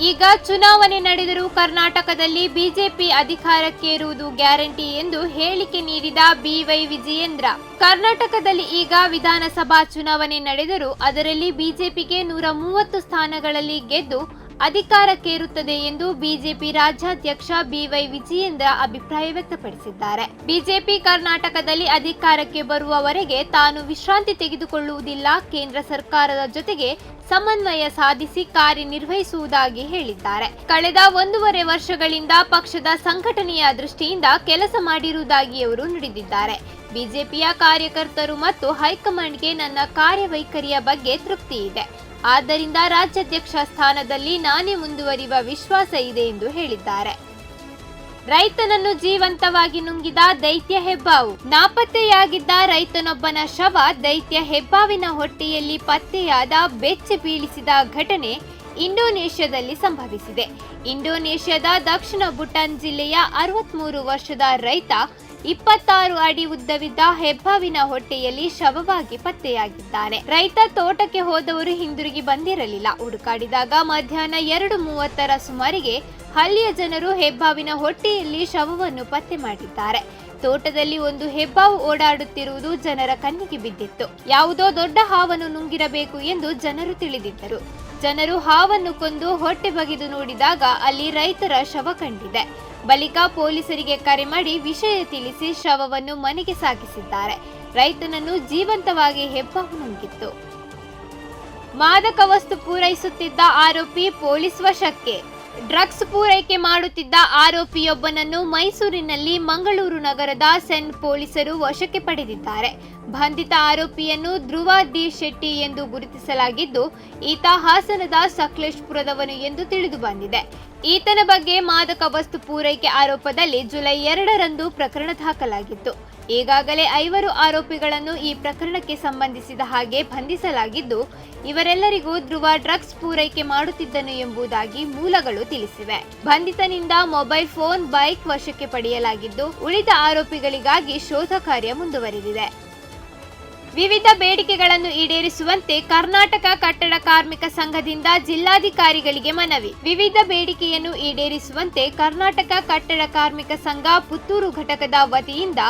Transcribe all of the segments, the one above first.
ಈಗ ಚುನಾವಣೆ ನಡೆದರೂ ಕರ್ನಾಟಕದಲ್ಲಿ ಬಿಜೆಪಿ ಅಧಿಕಾರಕ್ಕೇರುವುದು ಗ್ಯಾರಂಟಿ ಎಂದು ಹೇಳಿಕೆ ನೀಡಿದ ಬಿವೈ ವಿಜಯೇಂದ್ರ. ಕರ್ನಾಟಕದಲ್ಲಿ ಈಗ ವಿಧಾನಸಭಾ ಚುನಾವಣೆ ನಡೆದರೂ ಅದರಲ್ಲಿ ಬಿಜೆಪಿಗೆ ನೂರ ಮೂವತ್ತು ಸ್ಥಾನಗಳಲ್ಲಿ ಗೆದ್ದು ಅಧಿಕಾರಕ್ಕೇರುತ್ತದೆ ಎಂದು ಬಿಜೆಪಿ ರಾಜ್ಯಾಧ್ಯಕ್ಷ ಬಿವೈ ವಿಜಯೇಂದ್ರ ಅಭಿಪ್ರಾಯ ವ್ಯಕ್ತಪಡಿಸಿದ್ದಾರೆ. ಬಿಜೆಪಿ ಕರ್ನಾಟಕದಲ್ಲಿ ಅಧಿಕಾರಕ್ಕೆ ಬರುವವರೆಗೆ ತಾನು ವಿಶ್ರಾಂತಿ ತೆಗೆದುಕೊಳ್ಳುವುದಿಲ್ಲ. ಕೇಂದ್ರ ಸರ್ಕಾರದ ಜೊತೆಗೆ ಸಮನ್ವಯ ಸಾಧಿಸಿ ಕಾರ್ಯನಿರ್ವಹಿಸುವುದಾಗಿ ಹೇಳಿದ್ದಾರೆ. ಕಳೆದ ಒಂದೂವರೆ ವರ್ಷಗಳಿಂದ ಪಕ್ಷದ ಸಂಘಟನೆಯ ದೃಷ್ಟಿಯಿಂದ ಕೆಲಸ ಮಾಡಿರುವುದಾಗಿ ಅವರು ನುಡಿದಿದ್ದಾರೆ. ಬಿಜೆಪಿಯ ಕಾರ್ಯಕರ್ತರು ಮತ್ತು ಹೈಕಮಾಂಡ್ಗೆ ನನ್ನ ಕಾರ್ಯವೈಖರಿಯ ಬಗ್ಗೆ ತೃಪ್ತಿ ಇದೆ. ಆದ್ದರಿಂದ ರಾಜ್ಯಾಧ್ಯಕ್ಷ ಸ್ಥಾನದಲ್ಲಿ ನಾನೇ ಮುಂದುವರಿಯುವ ವಿಶ್ವಾಸ ಇದೆ ಎಂದು ಹೇಳಿದ್ದಾರೆ. ರೈತನನ್ನು ಜೀವಂತವಾಗಿ ನುಂಗಿದ ದೈತ್ಯ ಹೆಬ್ಬಾವು. ನಾಪತ್ತೆಯಾಗಿದ್ದ ರೈತನೊಬ್ಬನ ಶವ ದೈತ್ಯ ಹೆಬ್ಬಾವಿನ ಹೊಟ್ಟೆಯಲ್ಲಿ ಪತ್ತೆಯಾದ ಬೆಚ್ಚಿ ಬೀಳಿಸಿದ ಘಟನೆ ಇಂಡೋನೇಷ್ಯಾದಲ್ಲಿ ಸಂಭವಿಸಿದೆ. ಇಂಡೋನೇಷ್ಯಾದ ದಕ್ಷಿಣ ಭೂಟಾನ್ ಜಿಲ್ಲೆಯ ಅರವತ್ಮೂರು ವರ್ಷದ ರೈತ ಇಪ್ಪತ್ತಾರು ಅಡಿ ಉದ್ದವಿದ್ದ ಹೆಬ್ಬಾವಿನ ಹೊಟ್ಟೆಯಲ್ಲಿ ಶವವಾಗಿ ಪತ್ತೆಯಾಗಿದ್ದಾನೆ ರೈತ ತೋಟಕ್ಕೆ ಹೋದವರು ಹಿಂದಿರುಗಿ ಬಂದಿರಲಿಲ್ಲ. ಹುಡುಕಾಡಿದಾಗ ಮಧ್ಯಾಹ್ನ ಎರಡು ಮೂವತ್ತರ ಸುಮಾರಿಗೆ ಹಳ್ಳಿಯ ಜನರು ಹೆಬ್ಬಾವಿನ ಹೊಟ್ಟೆಯಲ್ಲಿ ಶವವನ್ನು ಪತ್ತೆ ಮಾಡಿದ್ದಾರೆ. ತೋಟದಲ್ಲಿ ಒಂದು ಹೆಬ್ಬಾವು ಓಡಾಡುತ್ತಿರುವುದು ಜನರ ಕಣ್ಣಿಗೆ ಬಿದ್ದಿತ್ತು. ಯಾವುದೋ ದೊಡ್ಡ ಹಾವನ್ನು ನುಂಗಿರಬೇಕು ಎಂದು ಜನರು ತಿಳಿದಿದ್ದರು. ಜನರು ಹಾವನ್ನು ಕೊಂದು ಹೊಟ್ಟೆ ಬಗೆದು ನೋಡಿದಾಗ ಅಲ್ಲಿ ರೈತರ ಶವ ಕಂಡಿದೆ. ಬಳಿಕ ಪೊಲೀಸರಿಗೆ ಕರೆ ಮಾಡಿ ವಿಷಯ ತಿಳಿಸಿ ಶವವನ್ನು ಮನೆಗೆ ಸಾಗಿಸಿದ್ದಾರೆ. ರೈತನನ್ನು ಜೀವಂತವಾಗಿ ಹೆಬ್ಬಾವು ನುಂಗಿತ್ತು. ಮಾದಕ ವಸ್ತು ಪೂರೈಸುತ್ತಿದ್ದ ಆರೋಪಿ ಪೊಲೀಸ್ ವಶಕ್ಕೆ. ಡ್ರಗ್ಸ್ ಪೂರೈಕೆ ಮಾಡುತ್ತಿದ್ದ ಆರೋಪಿಯೊಬ್ಬನನ್ನು ಮೈಸೂರಿನಲ್ಲಿ ಮಂಗಳೂರು ನಗರದ ಸೆನ್ ಪೊಲೀಸರು ವಶಕ್ಕೆ ಪಡೆದಿದ್ದಾರೆ. ಬಂಧಿತ ಆರೋಪಿಯನ್ನು ಧ್ರುವ ದಿ ಶೆಟ್ಟಿ ಎಂದು ಗುರುತಿಸಲಾಗಿದ್ದು, ಈತ ಹಾಸನದ ಸಕಲೇಶ್ಪುರದವನು ಎಂದು ತಿಳಿದು ಬಂದಿದೆ. ಈತನ ಬಗ್ಗೆ ಮಾದಕ ವಸ್ತು ಪೂರೈಕೆ ಆರೋಪದಲ್ಲಿ ಜುಲೈ ಎರಡರಂದು ಪ್ರಕರಣ ದಾಖಲಾಗಿತ್ತು. ಈಗಾಗಲೇ ಐವರು ಆರೋಪಿಗಳನ್ನು ಈ ಪ್ರಕರಣಕ್ಕೆ ಸಂಬಂಧಿಸಿದ ಹಾಗೆ ಬಂಧಿಸಲಾಗಿದ್ದು, ಇವರೆಲ್ಲರಿಗೂ ಧ್ರುವ ಡ್ರಗ್ಸ್ ಪೂರೈಕೆ ಮಾಡುತ್ತಿದ್ದನು ಎಂಬುದಾಗಿ ಮೂಲಗಳು ತಿಳಿಸಿವೆ. ಬಂಧಿತನಿಂದ ಮೊಬೈಲ್ ಫೋನ್, ಬೈಕ್ ವಶಕ್ಕೆ ಪಡೆಯಲಾಗಿದ್ದು, ಉಳಿದ ಆರೋಪಿಗಳಿಗಾಗಿ ಶೋಧ ಕಾರ್ಯ ಮುಂದುವರೆದಿದೆ. ವಿವಿಧ ಬೇಡಿಕೆಗಳನ್ನು ಈಡೇರಿಸುವಂತೆ ಕರ್ನಾಟಕ ಕಟ್ಟಡ ಕಾರ್ಮಿಕ ಸಂಘದಿಂದ ಜಿಲ್ಲಾಧಿಕಾರಿಗಳಿಗೆ ಮನವಿ. ವಿವಿಧ ಬೇಡಿಕೆಯನ್ನು ಈಡೇರಿಸುವಂತೆ ಕರ್ನಾಟಕ ಕಟ್ಟಡ ಕಾರ್ಮಿಕ ಸಂಘ ಪುತ್ತೂರು ಘಟಕದ ವತಿಯಿಂದ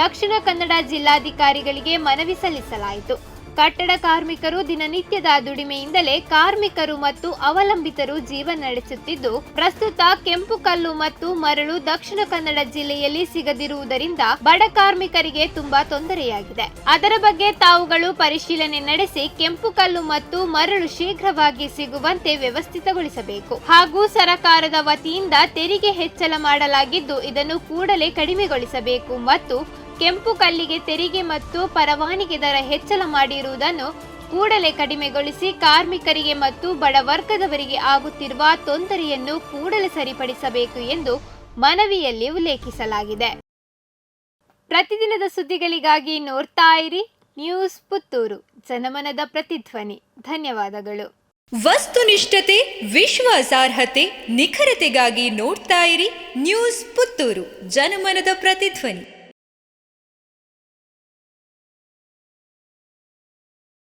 ದಕ್ಷಿಣ ಕನ್ನಡ ಜಿಲ್ಲಾಧಿಕಾರಿಗಳಿಗೆ ಮನವಿ ಸಲ್ಲಿಸಲಾಯಿತು. ಕಟ್ಟಡ ಕಾರ್ಮಿಕರು ದಿನನಿತ್ಯದ ದುಡಿಮೆಯಿಂದಲೇ ಕಾರ್ಮಿಕರು ಮತ್ತು ಅವಲಂಬಿತರು ಜೀವನ ನಡೆಸುತ್ತಿದ್ದು, ಪ್ರಸ್ತುತ ಕೆಂಪು ಕಲ್ಲು ಮತ್ತು ಮರಳು ದಕ್ಷಿಣ ಕನ್ನಡ ಜಿಲ್ಲೆಯಲ್ಲಿ ಸಿಗದಿರುವುದರಿಂದ ಬಡ ಕಾರ್ಮಿಕರಿಗೆ ತುಂಬಾ ತೊಂದರೆಯಾಗಿದೆ. ಅದರ ಬಗ್ಗೆ ತಾವುಗಳು ಪರಿಶೀಲನೆ ನಡೆಸಿ ಕೆಂಪು ಕಲ್ಲು ಮತ್ತು ಮರಳು ಶೀಘ್ರವಾಗಿ ಸಿಗುವಂತೆ ವ್ಯವಸ್ಥಿತಗೊಳಿಸಬೇಕು. ಹಾಗೂ ಸರಕಾರದ ವತಿಯಿಂದ ತೆರಿಗೆ ಹೆಚ್ಚಳ ಮಾಡಲಾಗಿದ್ದು, ಇದನ್ನು ಕೂಡಲೇ ಕಡಿಮೆಗೊಳಿಸಬೇಕು ಮತ್ತು ಕೆಂಪು ಕಲ್ಲಿಗೆ ತೆರಿಗೆ ಮತ್ತು ಪರವಾನಿಗೆ ದರ ಹೆಚ್ಚಳ ಮಾಡಿರುವುದನ್ನು ಕೂಡಲೇ ಕಡಿಮೆಗೊಳಿಸಿ ಕಾರ್ಮಿಕರಿಗೆ ಮತ್ತು ಬಡ ವರ್ಗದವರಿಗೆ ಆಗುತ್ತಿರುವ ತೊಂದರೆಯನ್ನು ಕೂಡಲೇ ಸರಿಪಡಿಸಬೇಕು ಎಂದು ಮನವಿಯಲ್ಲಿ ಉಲ್ಲೇಖಿಸಲಾಗಿದೆ. ಪ್ರತಿದಿನದ ಸುದ್ದಿಗಳಿಗಾಗಿ ನೋಡ್ತಾ ಇರಿ ನ್ಯೂಸ್ ಪುತ್ತೂರು. ಜನಮನದ ಪ್ರತಿಧ್ವನಿ. ಧನ್ಯವಾದಗಳು. ವಸ್ತುನಿಷ್ಠತೆ, ವಿಶ್ವಾಸಾರ್ಹತೆ, ನಿಖರತೆಗಾಗಿ ನೋಡ್ತಾ ಇರಿ ನ್ಯೂಸ್ ಪುತ್ತೂರು. ಜನಮನದ ಪ್ರತಿಧ್ವನಿ.